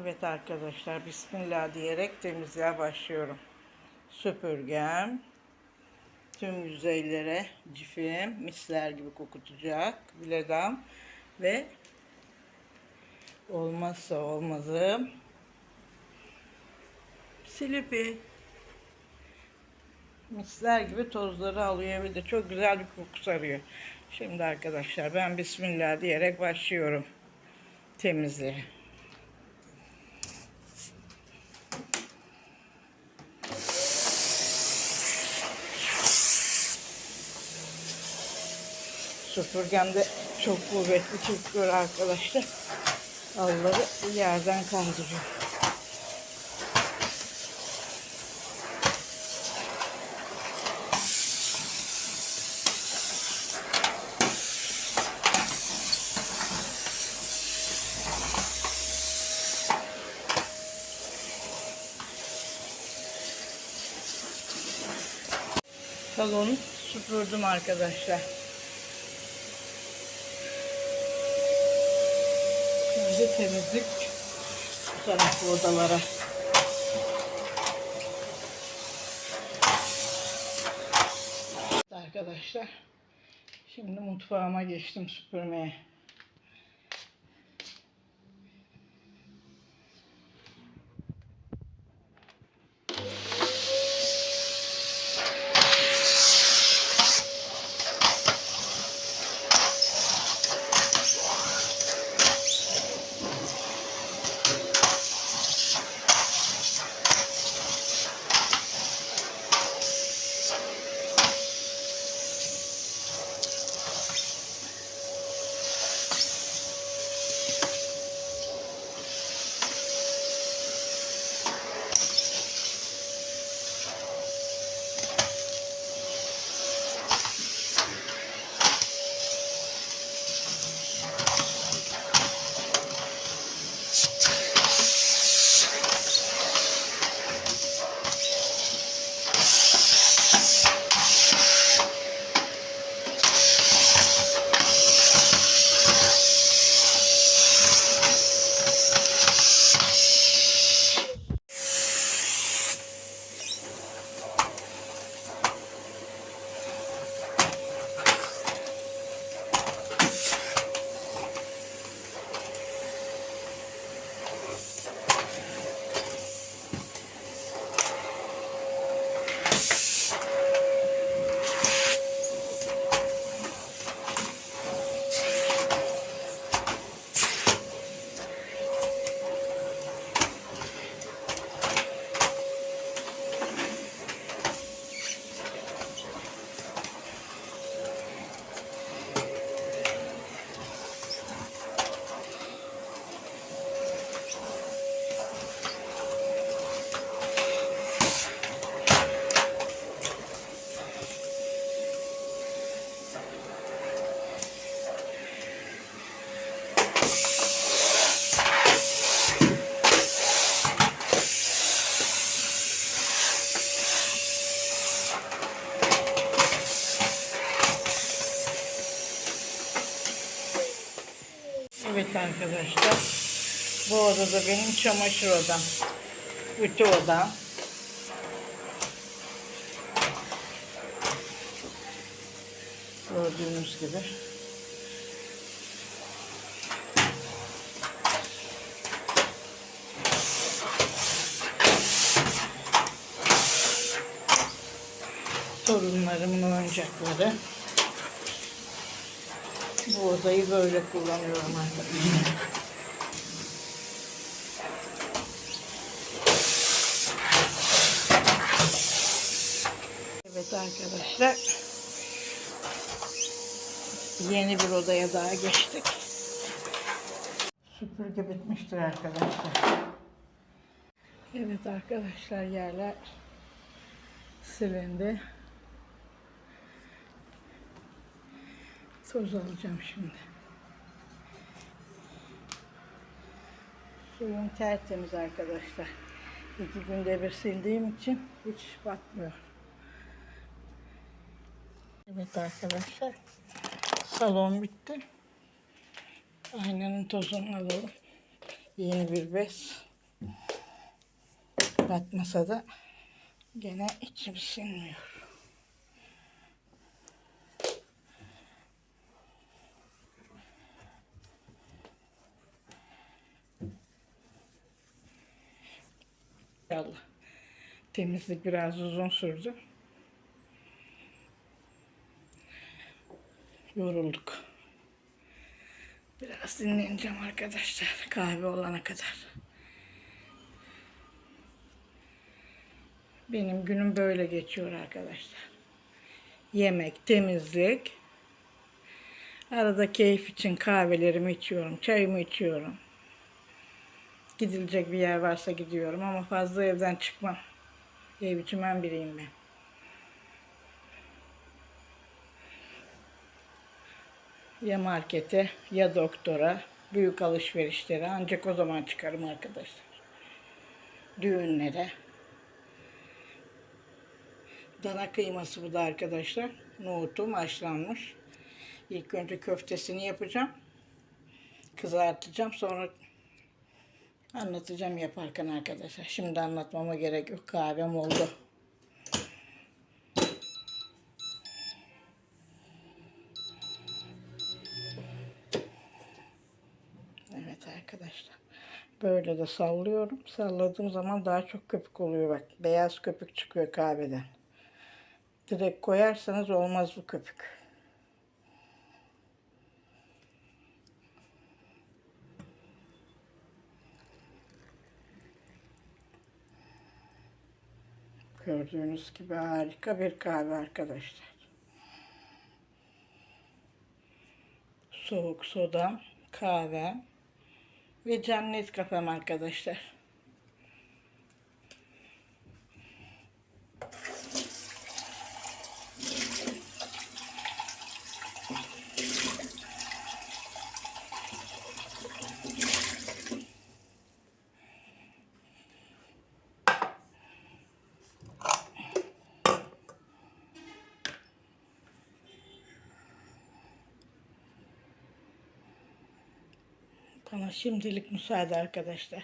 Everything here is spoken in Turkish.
Evet arkadaşlar Bismillah diyerek temizliğe başlıyorum. Süpürgem tüm yüzeylere cifim misler gibi kokutacak biledam ve olmazsa olmazım silipi misler gibi tozları alıyor ve de çok güzel bir koku sarıyor. Şimdi arkadaşlar ben Bismillah diyerek başlıyorum temizliğe. Süpürgem de çok kuvvetli çıkıyor arkadaşlar. Alları yerden kaldırıyor. Salonu süpürdüm arkadaşlar. Şimdi temizlik bu taraflı odalara. Arkadaşlar şimdi mutfağıma geçtim süpürmeye. Evet arkadaşlar. Bu odada benim çamaşır odam. Ütü odam. Gördüğünüz gibi. Torunlarımın oyuncakları. Bu odayı böyle kullanıyorum arkadaşlar. Evet arkadaşlar. Yeni bir odaya daha geçtik. Süpürge bitmiştir arkadaşlar. Evet arkadaşlar yerler silindi. Toz alacağım şimdi. Suyum tertemiz arkadaşlar. İki günde bir sildiğim için hiç batmıyor. Evet arkadaşlar. Salon bitti. Aynanın tozunu alalım. Yeni bir bez. Batmasa da gene içim sinmiyor. İnşallah. Temizlik biraz uzun sürdü. Yorulduk. Biraz dinleneceğim arkadaşlar. Kahve olana kadar. Benim günüm böyle geçiyor arkadaşlar. Yemek, temizlik. Arada keyif için kahvelerimi içiyorum, çayımı içiyorum. Gidilecek bir yer varsa gidiyorum ama fazla evden çıkmam. Ev içimen biriyim ben. Ya markete ya doktora büyük alışverişlere ancak o zaman çıkarım arkadaşlar. Düğünlere. Dana kıyması bu da arkadaşlar. Nohutum haşlanmış. İlk önce köftesini yapacağım. Kızartacağım. Sonra anlatacağım yaparken arkadaşlar. Şimdi anlatmama gerek yok. Kahvem oldu. Evet arkadaşlar. Böyle de sallıyorum. Salladığım zaman daha çok köpük oluyor bak. Beyaz köpük çıkıyor kahveden. Direkt koyarsanız olmaz bu köpük. Gördüğünüz gibi harika bir kahve arkadaşlar. Soğuk soda, kahve ve cennet kafem arkadaşlar. Bana şimdilik müsaade arkadaşlar.